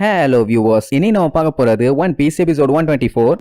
Hello viewers இனி நம்ம பார்க்க போறது one piece episode one twenty four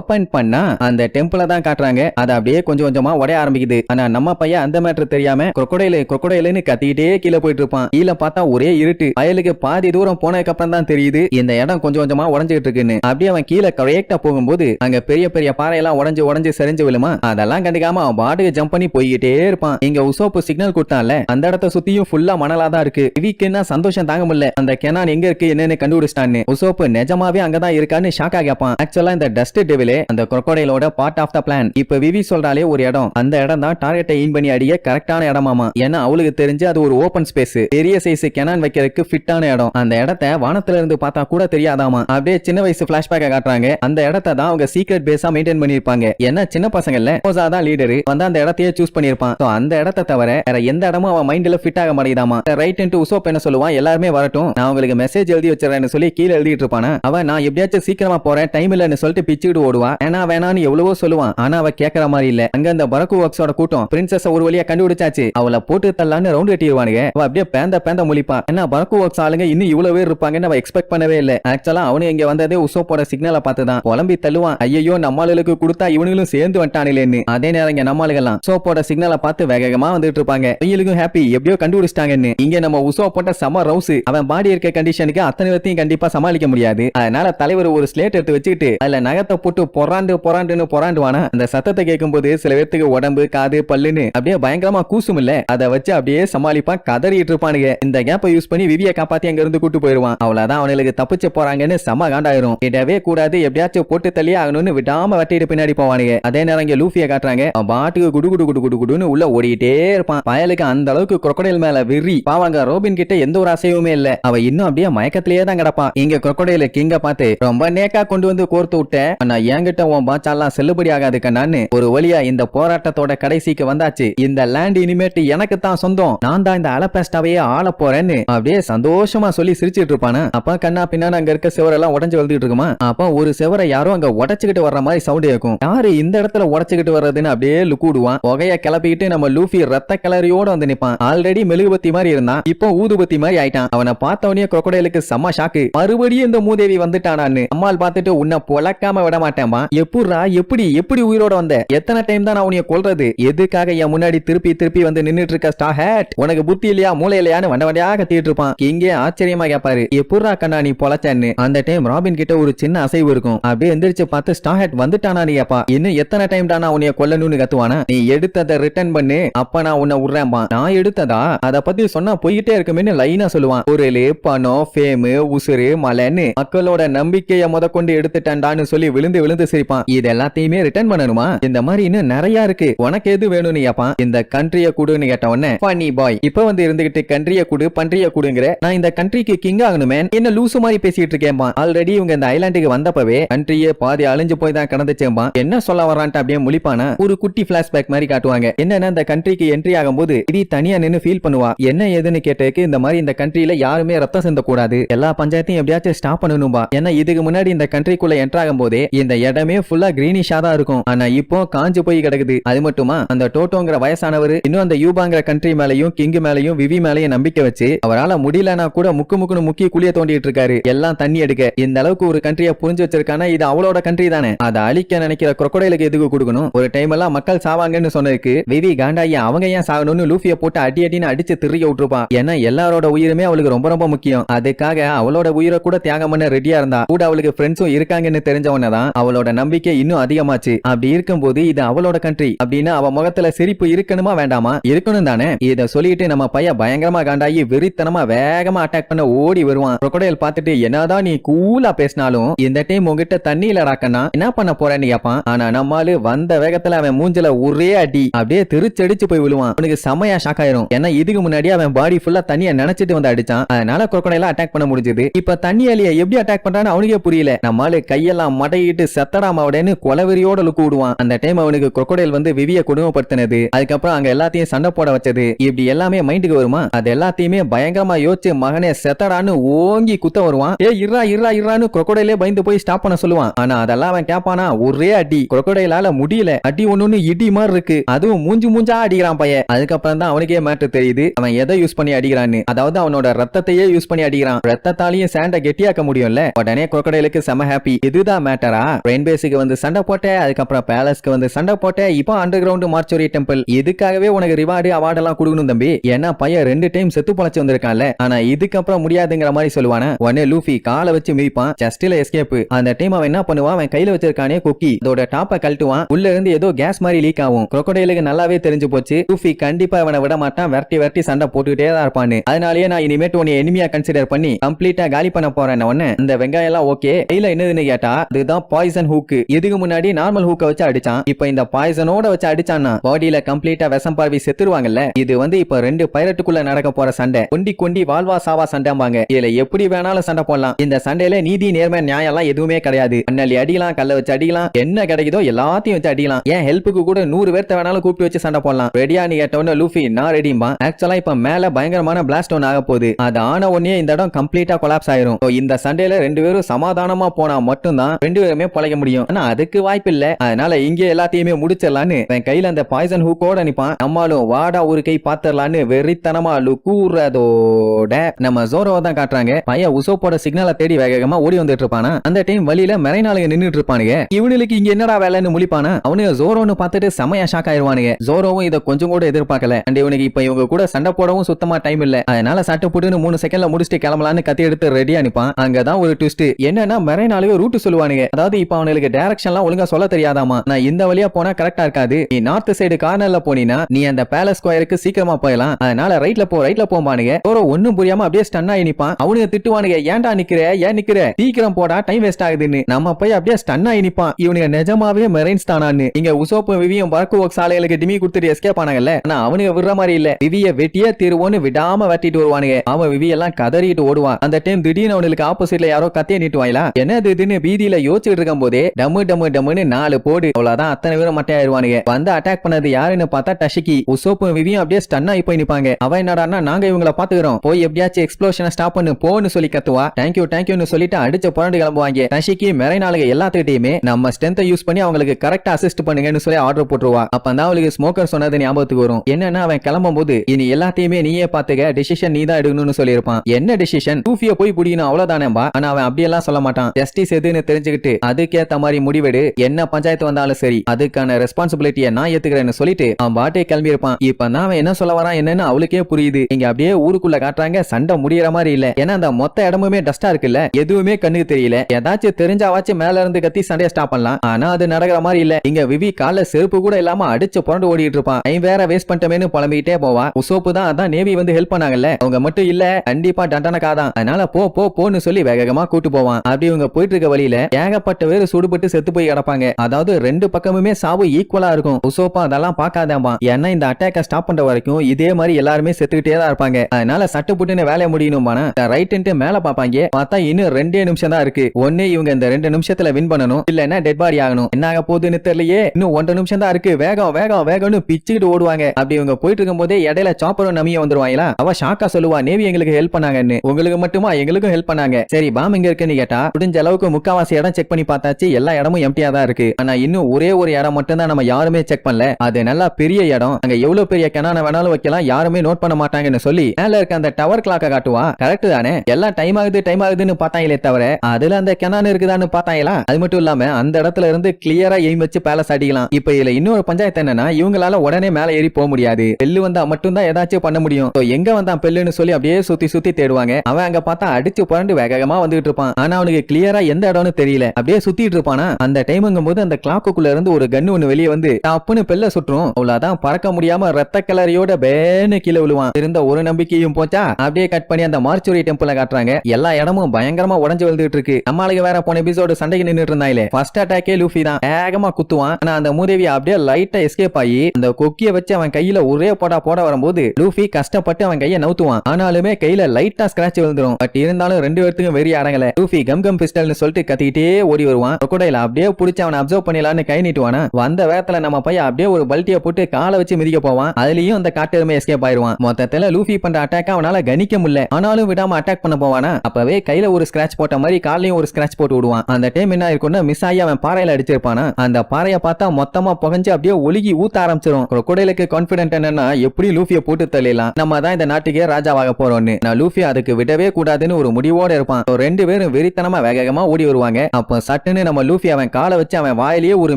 open பண்ணா அந்த டெம்பிள தான் காட்டுறாங்க. அது அப்படியே கொஞ்சம் கொஞ்சமா உடைய ஆரம்பிக்குது. ஆனா நம்ம பையன் அந்த மேட்டர் தெரியாம crocodile crocodileன்னு கத்திக்கிட்டே கீழே போயிட்டு இருப்பான். கீழே பார்த்தா ஒரே இருட்டு. வயலுக்கு பாதி தூரம் போனதுக்கு அப்புறம் தான் தெரியுது இந்த இடம் கொஞ்சம் கொஞ்சமா உடஞ்சுக்கிட்டு இருக்குன்னு. அப்படியே அவன் கீழே கரெக்டா போகும்போது அங்க பெரிய பெரிய பாறையெல்லாம் உடஞ்சு உடஞ்சு சரிஞ்சு விழுமா? அதெல்லாம் கண்டுக்காம அவன் பாட்டுக்கு ஜம்ப் பண்ணி போய்கிட்டே இருப்பான். இங்க உசோப்பு சிக்னல் கொடுத்தான்ல அந்த இடத்த சுத்தியும் ஃபுல்லா மணலா தான் இருக்கு. விவிக்குன்னா சந்தோஷம் தாங்க முடியல. அந்த கெனான் எங்க இருக்கு என்னன்னு கண்டுபிடிச்சிட்டான்னு. உசோப்பு நிஜமாவே அங்கதான் இருக்கான்னு ஷாக்கா கேட்பான் ஆக்சுவலா இந்த டஸ்ட் டெவில் அந்த crocodileோட பார்ட் ஆஃப் த பிளான் இப்ப விவி சொல்றாலே ஒரு இடம். அந்த இடம் தான் டார்கெட்டை ஈன் பண்ணி அடிக்க கரெக்டான இடமாமா ஏன்னா அவளுக்கு தெரிஞ்சு அது ஒரு ஓபன் ஸ்பேஸ் பெரிய சைஸ் கெனான் வைக்கிறதுக்கு ஃபிட்டான இடம். அந்த இடத்த வானத்துல இருந்து பார்த்தா கூட தெரியாதாமா. அப்படியே சின்ன வயசு பிளாஷ்பேக்க காட்டுறாங்க. அந்த இடத்த தான் அவங்க சீக்ரெட் பேஸா மெயின்டைன் பண்ணிருப்பாங்க ஏன்னா சின்ன பசங்கள்ல மோசா தான் லீடர் வந்து அந்த இடத்தையே சூஸ் பண்ணிருப்பான் அந்த இடத்த தவிர வேற எந்த இடமும் அவன் மைண்ட்ல ஃபிட் ஆக மாட்டேங்குதாமா. ரைட் இன்ட்டு உசோப் என்ன சொல்லுவான்? எல்லாருமே வரட்டும். நான் உங்களுக்கு மெசேஜ் எழுதி வச்சிடறேன்னு சொல்லி கீழே எழுதிட்டு இருப்பானா? அவன் நான் எப்படியாச்சும் சீக்கிரமா போறேன். டைம் இல்லைன்னு சொல்லிட்டு பிச்சுக்கிட்டு ஓடுவா ஏன்னா வேணான்னு எவ்வளவோ சொல்லுவான். ஆனா அவ கேக்குற மாதிரி இல்ல. அங்க அந்த பரக்கு ஒர்க்ஸோட கூட்டம் பிரின்சஸ் ஒரு வழியா கண்டுபிடிச்சாச்சு. அவளை போட்டு தள்ளான்னு ரவுண்ட் கட்டிடுவானுங்க அவ அப்படியே பேந்த பேந்த முழிப்பான். ஏன்னா பரக்கு ஒர்க்ஸ் ஆளுங்க இன்னும் இவ்வளவு பேர் இருப்பாங்கன்னு அவ எக்ஸ்பெக்ட் பண்ணவே இல்ல. ஆக்சுவலா அவனு இங்க வந்ததே உசோப்போட சிக்னலை பார்த்துதான். குழம்பி தள்ளுவான். ஐயோ நம்மளுக்கு கொடுத்தா இவனுங்களும் சேர்ந்து வந்துட்டானுலேன்னு அதே நேரம் இங்க நம்மளுக்கெல்லாம் சோப்போட சிக்னலை பார்த்து வேகமா வந்துட்டு இருப்பாங்க இவங்களுக்கும் ஹாப்பி எப்படியோ கண்டுபிடிச்சிட்டாங்கன்னு. இங்க நம்ம உசோ போட்ட சம ரவுஸ் அவன் பாடி இருக்க கண்டிஷனுக்கு அத்தனை விதத்தையும் கண்டிப்பா சமாளிக்க முடியாது. அதனால தலைவர் ஒரு ஸ்லேட் எடுத்து வச்சுக்கிட்டு அதுல நகத்தை போட்டு பொறாண்டு பொறாண்டுன்னு பொறாண்டுவானா? அந்த சத்தத்தை கேட்கும்போது சில பேர்த்துக்கு உடம்பு காது பல்லுன்னு அப்படியே பயங்கரமா கூசும் இல்ல அதை வச்சு அப்படியே சமாளிப்பான் கதறிட்டு இருப்பானுங்க. இந்த கேப்பை யூஸ் பண்ணி விவிய காப்பாத்தி அங்க இருந்து கூட்டு போயிருவான் அவ்வளவுதான் அவனுக்கு தப்பிச்சு போறாங்கன்னு செம காண்டாயிரும். இடவே கூடாது எப்படியாச்சும் போட்டு தள்ளி ஆகணும்னு விடாம வட்டிட்டு பின்னாடி போவானுங்க. அதே நேரம் இங்க லூஃபியை காட்டுறாங்க. அவன் பாட்டுக்கு குடு குடு குடு குடு குடுன்னு உள்ள ஓடிட்டே இருப்பான். பயலுக்கு அந்த அளவுக்கு குரொக்கடையில் மேல வெறி. பாவாங்க ரோபின் கிட்ட எந்த ஒரு அசைவுமே இல்ல. அவ இன்னும் அப்படியே மயக்கத்திலேயே தான் கிடப்பான். இங்க குரொக்கடையில கிங்க பார்த்து ரொம்ப நேக்கா கொண்டு வந்து கோர்த்து விட்டேன் ஆனா என்கிட்ட உன் பாச்சாலாம் செல்லுபடி ஆகாது கண்ணான்னு ஒரு வழியா இந்த போராட்டத்தோட கடைசிக்கு வந்தாச்சு. இந்த லேண்ட் இனிமேட்டு எனக்கு தான் சொந்தம். நான் தான் இந்த அலபேஸ்டாவையே ஆள போறேன்னு. அப்படியே சந்தோஷமா சொல்லி சிரிச்சிட்டு இருப்பானா? அப்ப கண்ணா பின்னாடி அங்க இருக்க சிவரெல்லாம் உடஞ்சு வந்துட்டு இருக்குமா? அப்ப ஒரு சிவரை யாரும் அங்க உடச்சுக்கிட்டு வர்ற மாதிரி சவுண்ட் இருக்கும். யாரு இந்த இடத்துல உடச்சுக்கிட்டு வர்றதுன்னு அப்படியே லுக்குடுவான் புகைய கிளப்பிக்கிட்டு நம்ம லூஃபி ரத்த கலரியோட வந்து நிப்பான். ஆல்ரெடி மெழுகுபத்தி மாதிரி இருந்தான். இப்போ ஊதுபத்தி மாதிரி ஆயிட்டான். அவனை பார்த்தவனே crocodileக்கு செம்ம ஷாக்கு மறுபடியும் இந்த மூதேவி வந்துட்டானான்னு அம்மாள் பார்த்துட்டு உன்னை புழக்காம விட மாட்டேன். மாட்டேமா எப்படிரா எப்படி எப்படி உயிரோட வந்த? எத்தனை டைம் தான் நான் உனிய கொல்றது? எதுக்காக என் முன்னாடி திருப்பி திருப்பி வந்து நின்னுட்டு இருக்க ஸ்டா ஹேட் உனக்கு புத்தி இல்லையா மூளை இல்லையான்னு வண்ட வண்டியாக கத்திட்டு இருப்பான் இங்கே ஆச்சரியமா கேட்பாரு எப்படிரா கண்ணா நீ பொழைச்சான்னு. அந்த டைம் ராபின் கிட்ட ஒரு சின்ன அசைவு இருக்கும். அப்படியே எந்திரிச்சு பார்த்து ஸ்டா ஹேட் வந்துட்டானா நீ கேப்பா இன்னும் எத்தனை டைம் தான் நான் உன்னைய கொல்லணும்னு கத்துவானா? நீ எடுத்ததை ரிட்டர்ன் பண்ணு. அப்ப நான் உன்னை விடுறேன்பா நான் எடுத்ததா? அத பத்தி சொன்னா போயிட்டே இருக்குமேனு லைனா சொல்லுவான். பொருள் பணம் ஃபேமு உசுறு மலைன்னு. மக்களோட நம்பிக்கையை முத கொண்டு எடுத்துட்டேன்டான்னு சொல்லி விழுந்து விழுந்து சிரிப்பான். இது எல்லாத்தையுமே ரிட்டர்ன் பண்ணணுமா? இந்த மாதிரி இன்னும் நிறைய இருக்கு. உனக்கு எது வேணும்னு கேப்பான் இந்த கண்ட்ரிய குடுன்னு கேட்ட உடனே பண்ணி பாய் இப்ப வந்து இருந்துகிட்டு கண்ட்ரிய குடு பன்றிய குடுங்கிற நான் இந்த கண்ட்ரிக்கு கிங் ஆகணுமே? என்ன லூசு மாதிரி பேசிட்டு இருக்கேன்பா. ஆல்ரெடி இவங்க இந்த ஐலாண்டுக்கு வந்தப்பவே கண்ட்ரியே பாதி அழிஞ்சு போய் தான் கடந்துச்சேம்பா என்ன சொல்ல வரான்ட்டு அப்படியே முழிப்பானா? ஒரு குட்டி பிளாஷ்பேக் மாதிரி காட்டுவாங்க. என்னன்னா இந்த கண்ட்ரிக்கு என்ட்ரி ஆகும்போது இது தனியா நின்னு ஃபீல் பண்ணுவா. என்ன ஏதுன்னு கேட்டதுக்கு இந்த மாதிரி இந்த கண்ட்ரியில யாருமே ரத்தம் சிந்த கூடாது எல்லா பஞ்சாயத்தையும் எப்படியாச்சும் ஸ்டாப் பண்ணணும்பா. ஏன்னா இதுக்கு முன்னாடி இந்த கண்ட்ரிக்குள்ள என்ட்ராகும் போதே இந்த இடமே ஃபுல்லா கிரீனிஷா தான் இருக்கும். ஆனா இப்போ காஞ்சு போய் கிடக்குது. அது மட்டுமா? அந்த டோட்டோங்கிற வயசானவர் இன்னும் அந்த யூபாங்கிற கண்ட்ரி மேலயும் கிங் மேலயும் விவி மேலயும் நம்பிக்கை வச்சு அவரால முடியலனா கூட முக்கு முக்குன்னு முக்கிய குழிய தோண்டிட்டு இருக்காரு. எல்லாம் தண்ணி எடுக்க. இந்த அளவுக்கு ஒரு கண்ட்ரியை புரிஞ்சு வச்சிருக்கானா? இது அவளோட கண்ட்ரி தானே. அதை அழிக்க நினைக்கிற crocodileக்கு எதுக்கு கொடுக்கணும்? ஒரு டைம் எல்லாம் மக்கள் சாவாங்கன்னு சொன்னதுக்கு விவி காண்டாயி அவங்க ஏன் சாகணும்னு லூஃபிய போட்டு அடி அடின்னு அடிச்சு திரிய விட்டுருப்பான் ஏன்னா எல்லாரோட உயிருமே அவளுக்கு ரொம்ப ரொம்ப முக்கியம். அதுக்காக அவளோட உயிரை கூட தியாகம் பண்ண ரெடியா இருந்தா கூட அவளுக்கு ஃப்ரெண்ட்ஸும் இருக்காங்கன்னு தெரிஞ்சவன தான் அவளோட நம்பிக்கை இன்னும் அதிகமாச்சு. அப்படி இருக்கும்போது இது அவளோட கண்ட்ரி அப்படின்னு அவ முகத்துல சிரிப்பு இருக்கணுமா வேண்டாமா? இருக்கணும் தானே. இத சொல்லிட்டு நம்ம பையன் பயங்கரமா காண்டாயி வெறித்தனமா வேகமா அட்டாக் பண்ண ஓடி வருவான். crocodile பார்த்துட்டு என்னதான் நீ கூலா பேசினாலும் இந்த டைம் உங்ககிட்ட தண்ணி இல்லடாக்கன்னா என்ன பண்ண போறேன்னு கேப்பான். ஆனா நம்மாலு வந்த வேகத்துல அவன் மூஞ்சல ஒரே அடி. அப்படியே திருச்சடிச்சு போய் விழுவான். அவனுக்கு செமையா ஷாக் ஆயிரும். ஏன்னா இதுக்கு முன்னாடி அவன் பாடி ஃபுல்லா தண்ணியை நினைச்சிட்டு வந்து அடிச்சான். அதனால crocodile அட்டாக் பண்ண முடிஞ்சது. இப்ப தண்ணி அலிய எப்படி அட்டாக் பண்றான்னு அவனுக்கே புரியல. நம்மாலு கையெல்லாம் மடையிட்டு செத்தடா மாவடேன்னு கொலவெறியோட லுக்கு விடுவான். அந்த டைம் அவனுக்கு crocodile வந்து விவிய கொடுமைப்படுத்தினது. அதுக்கப்புறம் அங்க எல்லாத்தையும் சண்டை போட வச்சது. இப்படி எல்லாமே மைண்டுக்கு வருமா? அது எல்லாத்தையுமே பயங்கரமா யோசிச்சு மகனே செத்தடான்னு ஓங்கி குத்த வருவான். ஏ இருறா இருறா இருறான்னு குரொக்கோடையிலே பயந்து போய் ஸ்டாப் பண்ண சொல்லுவான். ஆனா அதெல்லாம் அவன் கேப்பானா? ஒரே அடி. crocodileால முடியல. அடி ஒண்ணு இடி மாதிரி இருக்கு. அதுவும் மூஞ்சி மூஞ்சா அடிக்கிறான் பையன் அதுக்கப்புறம் தான் அவனுக்கே மேட்டர் தெரியுது. அவன் எதை யூஸ் பண்ணி அடிக்கிறான்னு. அதாவது அவனோட ரத்தத்தையே யூஸ் பண்ணி அடிக்கிறான். ரத்தத்தாலையும் சேண்டை கெட்டியாக்க முடியும்ல? உடனே crocodileக்கு செம ஹாப்பி இதுதான் மேட்டரா ரெயின் பேஸுக்கு வந்து சண்டை போட்ட அதுக்கப்புறம் பேலஸ்க்கு வந்து சண்டை போட்ட இப்போ அண்டர் கிரவுண்ட் மார்ச்சோரி டெம்பிள் இதுக்காகவே உனக்கு ரிவார்டு அவார்டு எல்லாம் கொடுக்கணும் தம்பி. ஏன்னா பையன் ரெண்டு டைம் செத்து பொழைச்சு வந்திருக்கான்ல. ஆனா இதுக்கப்புறம் முடியாதுங்கிற மாதிரி சொல்லுவானா? உடனே லூஃபி காலை வச்சு மிதிப்பான். ஜஸ்டில எஸ்கேப் அந்த டைம் அவன் என்ன பண்ணுவான்? அவன் கையில வச்சிருக்கானே குக்கி. அதோட டாப்பை கழட்டுவான். உள்ள இருந்து ஏதோ கேஸ் மாதிரி லீக் ஆகும். Crocodileக்கு நல்லாவே தெரிஞ்சு போச்சு. லூஃபி கண்டிப்பா அவனை விட மாட்டான். விரட்டி விரட்டி சண்டை போட்டுக்கிட்டே தான் இருப்பான்னு. அதனாலேயே நான் இனிமேட்டு உன்னை எனிமியா கன்சிடர் பண்ணி கம்ப்ளீட்டா காலி பண்ண போறேன் உடனே இந்த வெங்காயம் எல்லாம் ஓகே கையில என்னதுன்னு கேட்டா இதுதான் பாய்சன் ஹூக்கு இதுக்கு முன்னாடி நார்மல் ஹூக்க வச்சு அடிச்சான். இப்போ இந்த பாய்சனோட வச்சு அடிச்சான்னா பாடியில கம்ப்ளீட்டா விஷம் பார்வி செத்துருவாங்கல்ல? இது வந்து இப்போ ரெண்டு பைரட்டுக்குள்ள நடக்க போற சண்டை. கொண்டி கொண்டி வாழ்வா சாவா சண்டைம்பாங்க. இதுல எப்படி வேணாலும் சண்டை போடலாம். இந்த சண்டையில நீதி நேர்மை நியாயம் எல்லாம் எதுவுமே கிடையாது. அண்ணலி அடிக்கலாம் கல்ல வச்சு அடிக்கலாம். என்ன கிடைக்குதோ எல்லாத்தையும் வச்சு அடிக்கலாம். ஏன் ஹெல்ப்புக்கு கூட நூறு பேர்த்த வேணாலும் கூப்பிட்டு வச்சு சண்டை போடலாம். ரெடியா நீ கேட்டவன லூஃபி நான் ரெடிம்பா ஆக்சுவலா இப்ப மேல பயங்கரமான பிளாஸ்ட் ஒன் ஆக போகுது. அது ஆன உடனே இந்த இடம் கம்ப்ளீட்டா கொலாப்ஸ் ஆயிரும். இந்த சண்டையில ரெண்டு பேரும் சமாதானமா போனா மட்டும்தான் ரெண்டு பேருமே பொழைக்க முடியும். ஆனா அதுக்கு வாய்ப்பு இல்ல அதனால இங்கே எல்லாத்தையுமே முடிச்சிடலான்னு. என் கையில அந்த பாய்சன் ஹூக்கோட நிப்பான். நம்மளும் வாடா ஒரு கை பாத்திரலான்னு வெறித்தனமா லுக்கூறதோட நம்ம ஜோரோவை தான் காட்டுறாங்க. பையன் உசோப்போட சிக்னலை தேடி வேகமா ஓடி வந்துட்டு இருப்பானா? அந்த டைம் வழியில மெரைனாலுங்க நின்னுட்டு இருப்பானுங்க. இவனுக்கு இங்க என்னடா வேலைன்னு முழிப்பானா? அவனுக்கு ஜோரோன்னு பார்த்துட்டு செமையா ஷாக் ஆயிருவானுங்க. ஜோரோவும் இதை கொஞ்சம் கூட எதிர்பார்க்கல. அண்ட் இவனுக்கு இப்ப இவங்க கூட சண்டை போடவும் சுத்தமா டைம் இல்ல. அதனால சட்டை போட்டுன்னு மூணு செகண்ட்ல முடிச்சுட்டு கிளம்பலான்னு கத்தி எடுத்து ரெடியா நிப்பான். அங்கதான் ஒரு ட்விஸ்ட் என்னன்னா மெரைனாலுங்க ரூட் சொல்லுவானுங்க. அதாவது இப்ப அவனுக்கு டைரக்ஷன்லாம் ஒழுங்கா சொல்ல தெரியாதாமா நான் இந்த வழியா போனா கரெக்டா இருக்காது. நீ நார்த் சைடு கார்னர்ல போனீனா நீ அந்த பேலஸ் ஸ்கொயருக்கு சீக்கிரமா போயலாம் அதனால ரைட்ல போ ரைட்ல போம்பானுங்க. ஜோரோ ஒண்ணும் புரியாம அப்படியே ஸ்டன் ஆகி நிப்பான். அவனுங்க திட்டுவானுங்க ஏன்டா நிக்கிற? ஏன் நிக்கிற? சீக்கிரம் போடா டைம் வேஸ்ட் ஆகுதுன்னு. நம்ம போய் அப்படியே ஸ்டன் ஆகி நிப்பான். இவனுங்க நிஜமாவே மெரைன்ஸ் தானான்னு. இங்க உசோப்பு விவியும் பர்க்கு ஒர்க் சாலைகளுக்கு டிமி கொடுத்துட்டு எஸ்கேப் ஆனாங்கல்ல. ஆனா அவனுங்க விடுற மாதிரி இல்ல. விவிய வெட்டியே திருவோன்னு விடாம வெட்டிட்டு வருவானுங்க. அவன் விவியெல்லாம் கதறிட்டு ஓடுவான். அந்த டைம் திடீர்னு அவனுக்கு ஆப்போசிட்ல யாரோ கத்திய நீட்டுவாங்களா? என்ன இதுன்னு பீதியில யோசிச்சுட்டு இருக்கும் போதே டம்மு டம்மு டம்முன்னு நாலு போடு. அவ்வளவுதான். அத்தனை பேரும் மட்டையாயிருவானுங்க வந்து அட்டாக் பண்ணது யாருன்னு பார்த்தா டஷிக்கு உசோப்பும் விவியும் அப்படியே ஸ்டன் ஆகி போய் நிப்பாங்க. அவன் என்னடான்னா நாங்க இவங்கள பாத்துக்கிறோம் போய் எப்படியாச்சும் எக்ஸ்ப்ளோஷனை ஸ்டாப் பண்ணு போன்னு சொல்லி கத்துவா. தேங்க்யூ தேங்க்யூன்னு சொல்லிட்டு அடிச்ச புரண்டு கிளம்புவாங்க. டஷிக்கு மெரைனாளுங்க எல்லாத்துக்கிட்டையுமே நம்ம ஸ்ட்ரென்த்தை யூஸ் பண்ணி அவங்களுக்கு கரெக்டா அசிஸ்ட் பண்ணுங்கன்னு சொல்லி ஆர்டர் போட்டுருவா. அப்பதான் அவளுக்கு ஸ்மோக்கர் சொன்னது ஞாபகத்துக்கு வரும். என்னன்னா அவன் கிளம்பும் போது இனி எல்லாத்தையுமே நீயே பாத்துக்க டிசிஷன் நீ தான் எடுக்கணும்னு சொல்லியிருப்பான். என்ன டிசிஷன் டூஃபிய போய் பிடிக்கணும் அவ்வளவுதானேம்பா. ஆனா அவன் அப்படியெல்லாம் சொல்ல மாட்டான். ஜஸ்டிஸ் எதுன்னு தெரிஞ்சுக்கிட்டு ஏத்த மாதிரி முடிவெடு. என்ன பஞ்சாயத்து வந்தாலும் சரி அதுக்கான ரெஸ்பான்சிபிலிட்டியை நான் ஏத்துக்கிறேன்னு சொல்லிட்டு அவன் பாட்டே கிளம்பி இருப்பான் இப்ப நான் அவன் என்ன சொல்ல வரான் என்னன்னு அவளுக்கே புரியுது. இங்க அப்படியே ஊருக்குள்ள காட்டுறாங்க சண்டை முடியற மாதிரி இல்ல. ஏன்னா அந்த மொத்த இடமுமே டஸ்டா இருக்குல்ல. எதுவுமே கண்ணுக்கு தெரியல. ஏதாச்சும் தெரிஞ்சாவாச்சும் மேல இருந்து கத்தி சண்டையை ஸ்டாப் பண்ணலாம். ஆனா அது நடக்கிற மாதிரி இல்ல. இங்க விவி கால செருப்பு கூட இல்லாம அடிச்சு புரண்டு ஓடிட்டு இருப்பான். அவன் வேற வேஸ்ட் பண்ணிட்டமேனு புலம்பிக்கிட்டே போவான் உசோப்பு தான் அதான் நேவி வந்து ஹெல்ப் பண்ணாங்கல்ல. அவங்க மட்டும் இல்ல கண்டிப்பா டண்டனக்கா தான். அதனால போ போ போன்னு சொல்லி வேகமா கூட்டு போவான். அப்படி இவங்க போயிட்டு இருக்க வழியில ஏகப்பட்ட பேர் சுடுபட்டு செத்து போய் கிடப்பாங்க. அதாவது ரெண்டு பக்கமுமே சாவு ஈக்குவலா இருக்கும். உசோப்பா அதெல்லாம் பார்க்காதாம்பா ஏன்னா இந்த அட்டாக்க ஸ்டாப் பண்ற வரைக்கும் இதே மாதிரி எல்லாருமே செத்துக்கிட்டே தான் இருப்பாங்க. அதனால சட்டு புட்டுன்னு வேலையை முடியணும்பான ரைட்டு மேல பாப்பாங்க பார்த்தா இன்னும் ரெண்டே நிமிஷம் தான் இருக்கு. ஒண்ணு இவங்க இந்த ரெண்டு நிமிஷத்துல வின் பண்ணணும். இல்லன்னா டெட் பாடி ஆகணும். என்ன ஆக போகுதுன்னு தெரியலையே. இன்னும் ஒன்றரை நிமிஷம் தான் இருக்கு. வேகம் வேகம் வேகம்னு பிச்சுக்கிட்டு ஓடுவாங்க. அப்படி இவங்க போயிட்டு இருக்கும் போதே இடையில சாப்பரும் நமிய வந்துருவாங்களா? அவ ஷாக்கா சொல்லுவா நேவி எங்களுக்கு ஹெல்ப் பண்ணாங்கன்னு. உங்களுக்கு மட்டுமா? எங்களுக்கும் ஹெல்ப் பண்ணாங்க. சரி பாம் இங்க இருக்குன்னு கேட்டா முடிஞ்ச அளவுக்கு முக்காவாசி இடம் செக் பண்ணி பார்த்தாச்சு எல்லா இடமும் எம்டியா தான் இருக்கு. ஆனா இன்னும் ஒரே ஒரு இடம் மட்டும் தான் நம்ம யாருமே செக் பண்ணல. அது நல்லா பெரிய இடம். அங்க எவ்வளவு பெரிய கிணான வேணாலும் வைக்கலாம். யாருமே நோட் பண்ண மாட்டாங்கன்னு சொல்லி மேல இருக்க அந்த டவர் கிளாக்க காட்டுவா? கரெக்ட் தானே? எல்லாம் டைம் ஆகுது டைம் ஆகுதுன்னு பார்த்தாங்களே தவிர அதுல அந்த கிணான் இருக்குதான்னு பார்த்தாங்களா? அது மட்டும் இல்லாம அந்த இடத்துல இருந்து கிளியரா எய்ம் வச்சு பேலஸ் அடிக்கலாம். இப்ப இதுல இன்னொரு பஞ்சாயத்து என்னன்னா இவங்களால உடனே மேல ஏறி போக முடியாது. பெல்லு வந்தா மட்டும் தான் ஏதாச்சும் பண்ண முடியும். எங்க வந்தான் பெல்லுன்னு சொல்லி அப்படியே சுத்தி சுத்தி தேடுவாங்க. அவன் அங்க பார்த்தா அடிச்சு புரண்டு வேகமா வந்துட்டு இருப்பான். ஆனா அவனுக்கு கிளியரா எந்த இடம்னு தெரியல. அப்படியே சுத்திட்டு இருப்பானா அந்த டைமுங்கும் போது அந்த கிளாக்குள்ள இருந்து ஒரு கன்னு ஒண்ணு வெளியே வந்து தப்புன்னு பெல்ல சுற்றும் அவ்வளவுதான் பறக்க முடியாம ரத்த கலரியோட பேனு கீழே விழுவான். இருந்த ஒரு நம்பிக்கையும் போச்சா? அப்படியே கட் பண்ணி அந்த மார்ச்சுரி டெம்பிள காட்டுறாங்க. எல்லா இடமும் பயங்கரமா உடஞ்சு விழுந்துட்டு இருக்கு நம்மளுக்கு வேற போன எபிசோடு சண்டைக்கு நின்னுட்டு இருந்தாங்களே. ஃபர்ஸ்ட் அட்டாக்கே லூஃபி தான். வேகமா குத்துவான். ஆனா அந்த மூதேவி அப்படியே லைட்டா எஸ்கேப் ஆகி அந்த கொக்கிய வச்சு அவன் கையில ஒரே போடா போட வரும்போது லூஃபி கஷ்டப்பட்டு அவன் கையை நவுத்துவான். ஆனாலுமே கையில லைட்டா ஸ்கிராச் விழுந்துரும். பட் இருந்தாலும் ரெண்டு பேர்த்துக்கும் வெறி அடங்கல. லூஃபி கம் கம் பிஸ்டல்னு சொல்லிட்டு கத்திக்கிட்டே ஓடி வருவான். வருவான் crocodile அப்படியே புடிச்சு அவனை அப்சர்வ் பண்ணிடலான்னு கை நீட்டுவானா. வந்த வேகத்துல நம்ம பையன் அப்படியே ஒரு பல்ட்டிய போட்டு காலை வச்சு மிதிக்க போவான். அதுலயும் அந்த காட்டெருமை எஸ்கேப் ஆயிருவான். மொத்தத்துல லூஃபி பண்ற அட்டாக் அவனால கணிக்க முடியல. ஆனாலும் விடாம அட்டாக் பண்ண போவானா? அப்பவே கையில ஒரு ஸ்கிராச் போட்ட மாதிரி காலையும் ஒரு ஸ்கிராச் போட்டு விடுவான். அந்த டைம் என்ன இருக்கும்னா மிஸ் ஆகி அவன் பாறையில அடிச்சிருப்பானா? அந்த பாறையை பார்த்தா மொத்தமா புகஞ்சு அப்படியே ஒழுகி ஊத்த ஆரம்பிச்சிரும். குடையிலுக்கு கான்பிடென்ட் என்னன்னா எப்படி லூஃபியை போட்டு தள்ளிடலாம்? நம்ம தான் இந்த நாட்டுக்கே ராஜாவாக போறோம்னு. நான் லூஃபி அதுக்கு விடவே கூடாதுன்னு ஒரு முடிவோட இருப்பான். ரெண்டு பேரும் வெறித்தனமா வேகமா ஓடி வருவாங்க. அப்போ சட்டுன்னு நம்ம லூஃபி அவன் காலை வச்சு அவன் வாயிலேயே ஒரு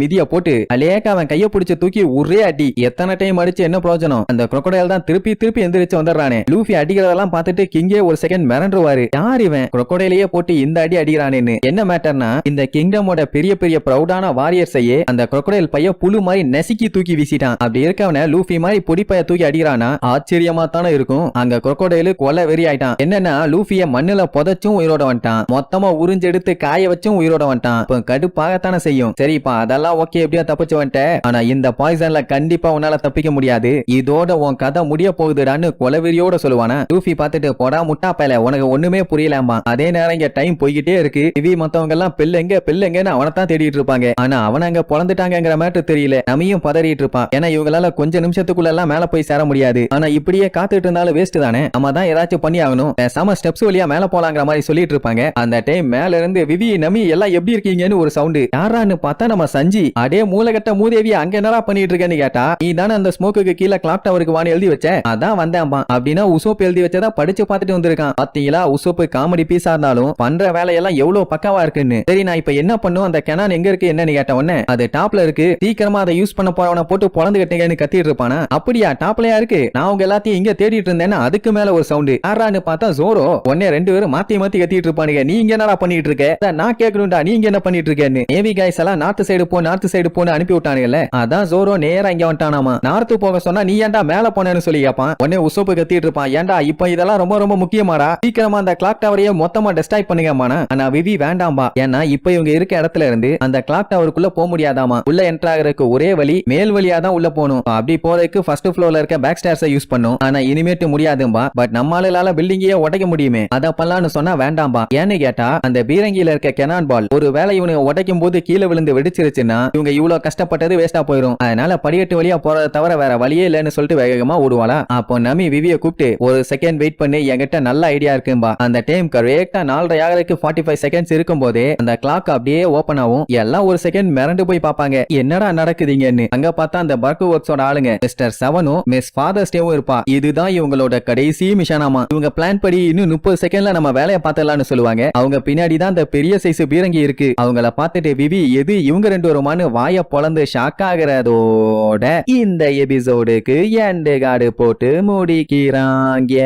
மிதிய போட்டு அலேக்க அவன் கைய பிடிச்சு தூக்கி ஒரே அடி. எத்தனை டைம் அடிச்சு என்ன பிரயோஜனம்? அந்த crocodile தான் திருப்பி திருப்பி எந்திரிச்சு வந்துடுறானே. லூஃபி அடிக்கிறதெல்லாம் பார்த்துட்டு கிங்கே ஒரு செகண்ட் மிரண்டுருவாரு. யார் இவன்? குரொக்கடையிலேயே போட்டு இந்த அடி அடிக்கிறானேன்னு. என்ன மேட்டர்னா இந்த கிங்டமோட பெரிய பெரிய ப்ரௌடான வாரியர்ஸையே அந்த crocodile பைய புழு மாதிரி நசுக்கி தூக்கி வீசிட்டான். அப்படி இருக்கவன லூஃபி மாதிரி பொடிப்பைய தூக்கி அடிக்கிறானா? ஆச்சரியமா தானே இருக்கும். அங்க crocodile கொலை வெறி ஆயிட்டான். என்னன்னா லூஃபிய மண்ணுல புதைச்சும் உயிரோட வந்துட்டான். மொத்தமா உறிஞ்செடுத்து காய வச்சும் உயிரோட வந்துட்டான். இப்போ கடுப்பாகத்தானே செய்யும். சரிப்பா அதெல்லாம் ஓகே எப்படியோ தப்பிச்சு வந்துட்டேன் ஆனா இந்த பாய்சன்ல கண்டிப்பா உன்னால தப்பிக்க முடியாது. இதோட உன் கதை முடிய போகுதுடான்னு கொலவெறியோட சொல்லுவானா. டூஃபி பார்த்துட்டு போடா முட்டா பயல உனக்கு ஒண்ணுமே புரியலாமா அதே நேரம் இங்க டைம் போய்கிட்டே இருக்கு. இவி மத்தவங்க எல்லாம் பிள்ளைங்க பிள்ளைங்கன்னு அவனை தான் தேடிட்டு இருப்பாங்க. ஆனா அவன் அங்க பிறந்துட்டாங்கிற மேட்டர் தெரியல. நம்மையும் பதறிட்டு இருப்பான் ஏன்னா இவங்களால கொஞ்ச நிமிஷத்துக்குள்ள எல்லாம் மேல போய் சேர முடியாது. ஆனா இப்படியே காத்துட்டு இருந்தாலும் வேஸ்ட் தானே. நம்ம தான் ஏதாச்சும் பண்ணி ஆகணும். சம ஸ்டெப்ஸ் வழியா மேல போலாங்கிற மாதிரி சொல்லிட்டு இருப்பாங்க. அந்த டைம் மேல இருந்து விவி நமி எல்லாம் எப்படி இருக்கு இருக்கீங்கன்னு ஒரு சவுண்டு யாரான்னு பார்த்தா நம்ம சஞ்சி. அடே மூலகட்ட மூதேவி அங்க என்னடா பண்ணிட்டு இருக்கேன்னு கேட்டா நீ தானே அந்த ஸ்மோக்குக்கு கீழே கிளாக் டவருக்கு வான்னு எழுதி வச்ச? அதான் வந்தேன்பா அப்படின்னா உசோப் எழுதி வச்சதா படிச்சு பார்த்துட்டு வந்திருக்கான். பாத்தீங்களா? உசோப்பு காமெடி பீஸா இருந்தாலும் பண்ற வேலையெல்லாம் எவ்வளவு பக்காவா இருக்குன்னு. சரி நான் இப்ப என்ன பண்ணும்? அந்த கெனான் எங்க இருக்கு என்னன்னு கேட்ட உடனே அது டாப்ல இருக்கு. சீக்கிரமா அதை யூஸ் பண்ண போறவன போட்டு பொழந்துகிட்டீங்கன்னு கத்திட்டு இருப்பானா? அப்படியா டாப்லயா இருக்கு. நான் உங்க எல்லாத்தையும் இங்க தேடிட்டு இருந்தேன்னா அதுக்கு மேல ஒரு சவுண்டு யாரான்னு பார்த்தா ஜோரோ உடனே ரெண்டு பேரும் மாத்தி மாத்தி கத்திட்டு இருப்பானுங்க. நீ இங்க என்னடா பண்ணிட்டு இருக்க? நான் கேட்கணும்டா. நீங்க என்ன பண்ணிட்டு இருக்கேன்னு. நேவி கைஸ் எல்லாம் நார்த் சைடு போ நார்த் சைடு போன்னு அனுப்பி விட்டானுங்கல்ல. அதான் ஜோரோ நேரா இங்க வந்துட்டானாமா. நார்த்து போக சொன்னா நீ ஏன்டா மேல போனேன்னு சொல்லி கேப்பான். உடனே உசோப்பு கத்திட்டு இருப்பான். ஏன்டா இப்ப இதெல்லாம் ரொம்ப ரொம்ப முக்கியமாடா. சீக்கிரமா அந்த கிளாக் டவரையே மொத்தமா டெஸ்டாய் பண்ணுங்கம்மானா ஆனா விவி வேண்டாம்பா. ஏன்னா இப்ப இவங்க இருக்க இடத்துல இருந்து அந்த கிளாக் டவருக்குள்ள போக முடியாதாமா உள்ள என்டர் ஆகிறதுக்கு ஒரே வழி மேல் வழியா தான் உள்ள போகணும். அப்படி போறதுக்கு ஃபர்ஸ்ட் ஃப்ளோர்ல இருக்க பேக் ஸ்டார்ஸை யூஸ் பண்ணும். ஆனா இனிமேட்டு முடியாதும்பா. பட் நம்மளால பில்டிங்கே உடைக்க முடியுமே. அத பண்ணலாம்னு சொன்னா வேண்டாம்பா. ஏன்னு கேட்டா அந்த பீரங்கியில இருக்க கெனான் பால் ஒரு வேலை வேளை இவனுங்க உடைக்கும் போது கீழே விழுந்து வெடிச்சிருச்சுன்னா இவங்க இவ்வளவு கஷ்டப்பட்டது வேஸ்டா போயிடும் அதனால படிக்கட்டு வழியா போறதை தவிர வேற வழியே இல்லைன்னு சொல்லிட்டு வேகமா ஓடுவாளா? அப்போ நமி விவிய கூப்பிட்டு ஒரு செகண்ட் வெயிட் பண்ணி என்கிட்ட நல்ல ஐடியா இருக்கும்பா. அந்த டைம் கரெக்டா நாலரை ஆகிறதுக்கு ஃபார்ட்டி ஃபைவ் செகண்ட்ஸ் இருக்கும் போதே அந்த கிளாக் அப்படியே ஓபன் ஆகும். எல்லாம் ஒரு செகண்ட் மிரண்டு போய் பார்ப்பாங்க. என்னடா நடக்குதுங்கன்னு. அங்க பார்த்தா அந்த பர்க் ஒர்க்ஸோட ஆளுங்க மிஸ்டர் செவனும் மிஸ் ஃபாதர்ஸ் டேவும் இருப்பா. இதுதான் இவங்களோட கடைசி மிஷனாமா இவங்க பிளான் படி இன்னும் முப்பது செகண்ட்ல நம்ம வேலையை பார்த்தலாம்னு சொல்லுவாங்க. அவங்க பின்னாடி தான் அந்த பெரிய சைஸ் பீரங்கி இருக்கு. அவங்கள பார்த்துட்டு விவி எது இவங்க ரெண்டு வருமானு வாய பொழந்து ஷாக் ஆகிறதோட இந்த எபிசோடுக்கு எண்டு கார்டு போட்டு முடிக்கிறாங்க.